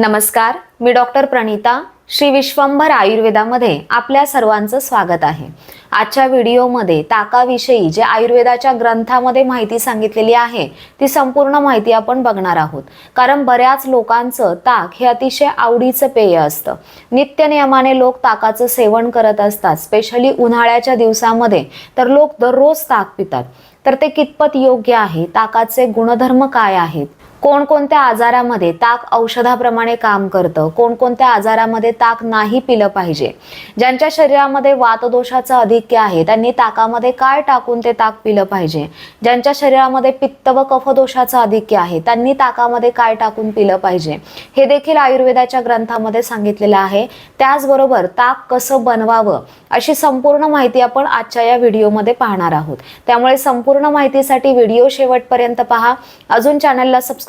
नमस्कार मी डॉक्टर प्रणिता श्री विश्वंभर आयुर्वेदामध्ये आपल्या सर्वांचं स्वागत आहे. आजच्या व्हिडिओमध्ये ताकाविषयी जे आयुर्वेदाच्या ग्रंथामध्ये माहिती सांगितलेली आहे ती संपूर्ण माहिती आपण बघणार आहोत. कारण बऱ्याच लोकांचं ताक हे अतिशय आवडीचं पेय असतं. नित्यनियमाने लोक ताकाचं सेवन करत असतात स्पेशली उन्हाळ्याच्या दिवसामध्ये तर लोक दररोज ताक पितात. तर ते कितपत योग्य आहे? ताकाचे गुणधर्म काय आहेत? कोणकोणत्या आजारामध्ये ताक औषधाप्रमाणे काम करतं? कोणकोणत्या आजारामध्ये ताक नाही पिलं पाहिजे? ज्यांच्या शरीरामध्ये वातदोषाचं अधिक्य आहे त्यांनी ताकामध्ये काय टाकून ते ताक पिलं पाहिजे? ज्यांच्या शरीरामध्ये पित्त व कफदोषाचं अधिक्य आहे त्यांनी ताकामध्ये काय टाकून पिलं पाहिजे? हे देखील आयुर्वेदाच्या ग्रंथामध्ये सांगितलेलं आहे. त्याचबरोबर ताक कसं बनवावं? अशी संपूर्ण माहिती आपण आजच्या या व्हिडिओमध्ये पाहणार आहोत. त्यामुळे संपूर्ण माहितीसाठी व्हिडिओ शेवटपर्यंत पहा. अजून चॅनलला सबस्क्राईब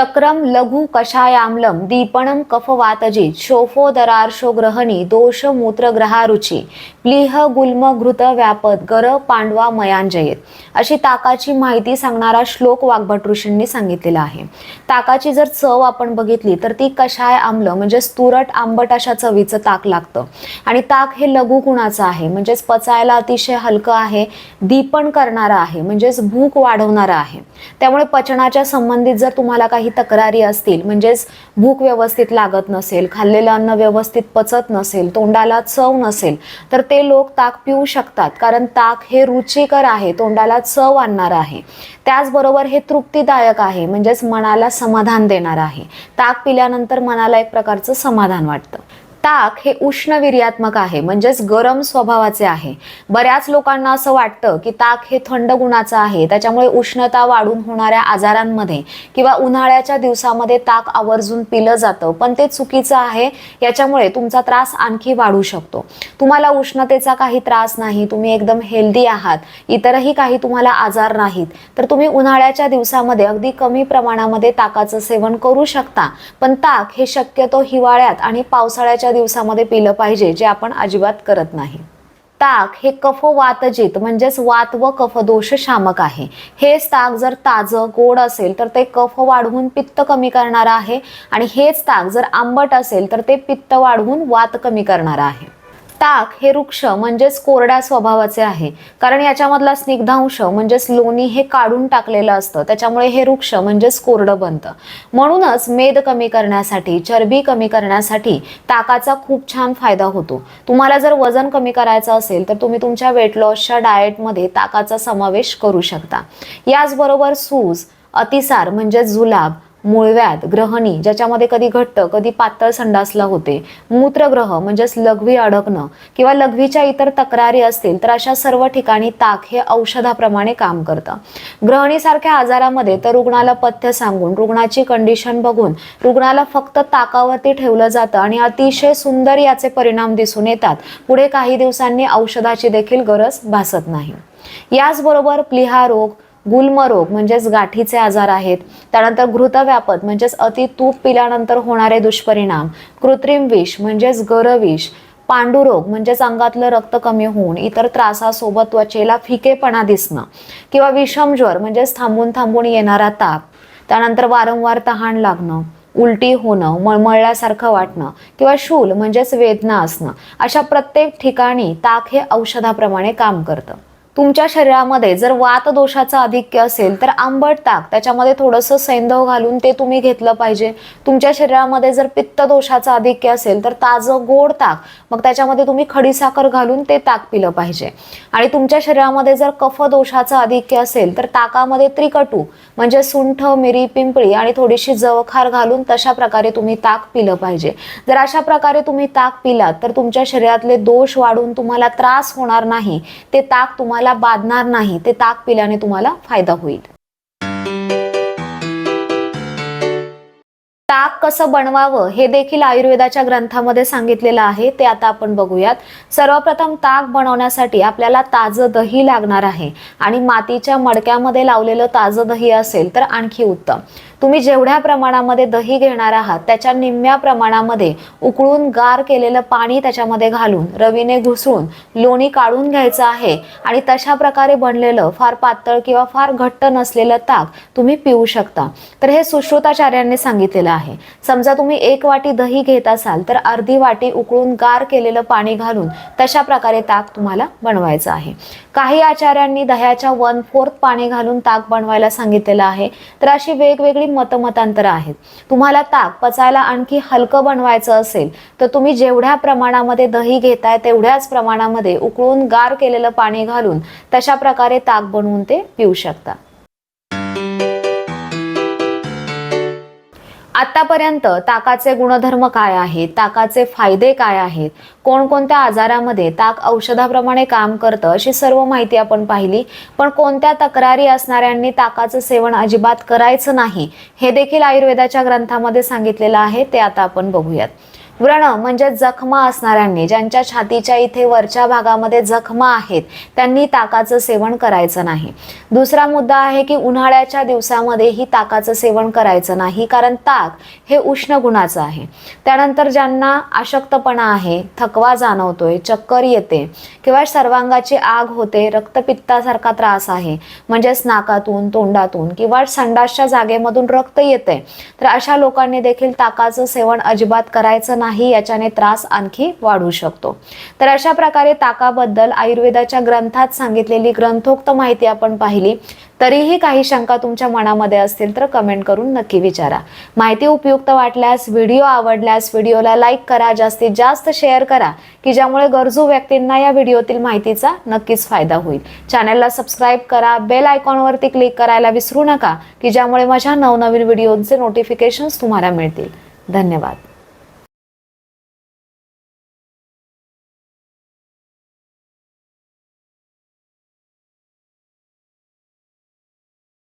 तक्रम लघु कषायाम्लम दीपणम कफवातजित शोफोदरार्शो ग्रहणी दोष मूत्रग्रहारुची प्लीह गुल्म घृत व्यापद गर पांडवा मयांजयेत. अशी ताकाची माहिती सांगणारा श्लोक वाग्भट ऋषींनी सांगितलेला आहे. ताकाची जर चव आपण बघितली तर ती कषाय आम्ल म्हणजे तुरट आंबट अशा चवीचं ताक लागतं. आणि ताक हे लघु गुणाचं आहे म्हणजेच पचायला अतिशय हलकं आहे दीपण करणारं आहे म्हणजेच भूक वाढवणारं आहे. त्यामुळे पचनाच्या संबंधित जर तुम्हाला काही तक्रारी असतील म्हणजेच भूक व्यवस्थित लागत नसेल खाल्लेलं अन्न व्यवस्थित पचत नसेल तोंडाला चव नसेल तर ते लोक ताक पिऊ शकतात कारण ताक हे रुचिकर आहे तोंडाला चव आणणार आहे. त्याचबरोबर हे तृप्तीदायक आहे म्हणजेच मनाला समाधान देणार आहे. ताक पिल्यानंतर मनाला एक प्रकारचं समाधान वाटतं. ताक हे उष्णवीर्यात्मक आहे म्हणजेच गरम स्वभावाचे आहे. बऱ्याच लोकांना असं वाटतं की ताक हे थंड गुणाचं आहे त्याच्यामुळे उष्णता वाढून होणाऱ्या आजारांमध्ये किंवा उन्हाळ्याच्या दिवसामध्ये ताक आवर्जून पिलं जातं पण ते चुकीचं आहे याच्यामुळे तुमचा त्रास आणखी वाढू शकतो. तुम्हाला उष्णतेचा काही त्रास नाही तुम्ही एकदम हेल्दी आहात इतरही काही तुम्हाला आजार नाहीत तर तुम्ही उन्हाळ्याच्या दिवसामध्ये अगदी कमी प्रमाणामध्ये ताकाचं सेवन करू शकता. पण ताक हे शक्यतो हिवाळ्यात आणि पावसाळ्याच्या दिवसामध्ये पिलं पाहिजे जे आपण अजिबात करत नाही. ताक हे कफ वातजित म्हणजेच वात व कफदोष शामक आहे. हेच ताक जर ताजं गोड असेल तर ते कफ वाढवून पित्त कमी करणार आहे. आणि हेच ताक जर आंबट असेल तर ते पित्त वाढवून वात कमी करणार आहे. ताक हे वृक्ष म्हणजेच कोरड्या स्वभावाचे आहे. कारण याच्यामधला स्निग्धांश म्हणजेच लोणी हे काढून टाकलेलं असतं. त्याच्यामुळे हे वृक्ष म्हणजेच कोरडं बनतं. म्हणूनच मेद कमी करण्यासाठी चरबी कमी करण्यासाठी ताकाचा खूप छान फायदा होतो. तुम्हाला जर वजन कमी करायचं असेल तर तुम्ही तुमच्या वेट लॉसच्या डाएटमध्ये ताकाचा समावेश करू शकता. याचबरोबर सूज अतिसार म्हणजेच जुलाब मूळव्याध ग्रहणी ज्याच्यामध्ये कधी घट्ट कधी पातळ संडासला होते. मूत्रग्रह म्हणजेच लघवी अडकणं किंवा लघवीच्या इतर तक्रारी असतील तर अशा सर्व ठिकाणी ताक हे औषधाप्रमाणे काम करतं. ग्रहणीसारख्या आजारामध्ये तर रुग्णाला पथ्य सांगून रुग्णाची कंडिशन बघून रुग्णाला फक्त ताकावरती ठेवलं जातं आणि अतिशय सुंदर याचे परिणाम दिसून येतात. पुढे काही दिवसांनी औषधाची देखील गरज भासत नाही. याचबरोबर प्लिहा रोग गुल्मरोग म्हणजेच गाठीचे आजार आहेत. त्यानंतर घृतव्यापत म्हणजेच अति तूप पिल्यानंतर होणारे दुष्परिणाम. कृत्रिम विष म्हणजेच गरविष. पांडुरोग म्हणजेच अंगातलं रक्त कमी होऊन इतर त्रासासोबत त्वचेला फिकेपणा दिसणं. किंवा विषमज्वर म्हणजेच थांबून थांबून येणारा ताप. त्यानंतर वारंवार तहान लागणं. उलटी होणं मळमळल्यासारखं वाटणं. किंवा शूल म्हणजेच वेदना असणं. अशा प्रत्येक ठिकाणी ताक हे औषधाप्रमाणे काम करतं. तुमच्या शरीरामध्ये जर वात दोषाचं आधिक्य असेल तर आंबट ताक त्याच्यामध्ये थोडंसं सैंधव घालून ते तुम्ही घेतलं पाहिजे. तुमच्या शरीरामध्ये जर पित्त दोषाचं अधिक्य असेल तर ताजं गोड ताक मग त्याच्यामध्ये तुम्ही खडीसाखर घालून ते ताक पिलं पाहिजे. आणि तुमच्या शरीरामध्ये जर कफ दोषाचं आधिक्य असेल तर ताकामध्ये त्रिकटू म्हणजे सुंठ मिरी पिंपळी आणि थोडीशी जवखार घालून तशा प्रकारे तुम्ही ताक पिलं पाहिजे. जर अशा प्रकारे तुम्ही ताक पिलात तर तुमच्या शरीरातले दोष वाढून तुम्हाला त्रास होणार नाही. ते ताक तुम्हाला बाधणार नाही ते ताक पिल्याने तुम्हाला फायदा होईल. ताक कसं बनवावं हे देखील आयुर्वेदाच्या ग्रंथामध्ये सांगितलेलं आहे ते आता आपण बघूयात. सर्वप्रथम ताक बनवण्यासाठी आपल्याला ताजं दही लागणार आहे आणि मातीच्या मडक्यामध्ये लावलेलं ताजं दही असेल तर आणखी उत्तम. तुम्ही जेवढ्या प्रमाणामध्ये दही घेणार आहात त्याच्या निम्म्या प्रमाणामध्ये उकळून गार केलेलं पाणी त्याच्यामध्ये घालून रवीने घुसळून लोणी काढून घ्यायचं आहे आणि तशा प्रकारे बनलेलं फार पातळ किंवा फार घट्ट नसलेलं ताक तुम्ही पिऊ शकता. तर हे सुश्रुताचार्यांनी सांगितलेलं आहे. समजा तुम्ही एक वाटी दही घेत असाल तर अर्धी वाटी उकळून गार केलेलं पाणी घालून तशा प्रकारे ताक तुम्हाला बनवायचं आहे. काही आचार्यांनी दह्याच्या वन फोर्थ पाणी घालून ताक बनवायला सांगितलेलं आहे. तर अशी वेगवेगळी मतमतांतरं आहेत. तुम्हाला ताक पचायला आणखी हलकं बनवायचं असेल तर तुम्ही जेवढ्या प्रमाणामध्ये दही घेताय तेवढ्याच प्रमाणामध्ये उकळून गार केलेलं पाणी घालून तशा प्रकारे ताक बनवून ते पिऊ शकता. आतापर्यंत ताकाचे गुणधर्म काय आहेत? ताकाचे फायदे काय आहेत? कोणकोणत्या आजारामध्ये ताक औषधाप्रमाणे काम करतं? अशी सर्व माहिती आपण पाहिली. पण कोणत्या तक्रारी असणाऱ्यांनी ताकाचं सेवन अजिबात करायचं नाही हे देखील आयुर्वेदाच्या ग्रंथामध्ये सांगितलेलं आहे. ते आता आपण बघूयात. व्रण म्हणजे जखमा असणाऱ्यांनी ज्यांच्या छातीच्या इथे वरच्या भागामध्ये जखमा आहेत त्यांनी ताकाचं सेवन करायचं नाही. दुसरा मुद्दा आहे की उन्हाळ्याच्या दिवसामध्येही ताकाचं सेवन करायचं नाही कारण ताक हे उष्ण गुणाचं आहे. त्यानंतर ज्यांना अशक्तपणा आहे थकवा जाणवतोय चक्कर येते किंवा सर्वांगाची आग होते रक्तपित्तासारखा त्रास आहे म्हणजेच नाकातून तोंडातून किंवा संडासच्या जागेमधून रक्त येते तर अशा लोकांनी देखील ताकाचं सेवन अजिबात करायचं नाही. नाही याच्याने त्रास आणखी वाढू शकतो. तर अशा प्रकारे ताकाबद्दल आयुर्वेदाच्या ग्रंथात सांगितलेली ग्रंथोक्त माहिती आपण पाहिली. तरीही काही शंका तुमच्या मनामध्ये असतील तर कमेंट करून नक्की विचारा. माहिती उपयुक्त वाटल्यास व्हिडिओ आवडल्यास व्हिडिओला लाईक करा जास्तीत जास्त शेअर करा की ज्यामुळे गरजू व्यक्तींना या व्हिडिओतील माहितीचा नक्कीच फायदा होईल. चॅनलला सबस्क्राईब करा बेल आयकॉनवरती क्लिक करायला विसरू नका की ज्यामुळे माझ्या नवनवीन व्हिडिओचे नोटिफिकेशन्स तुम्हाला मिळतील. धन्यवाद.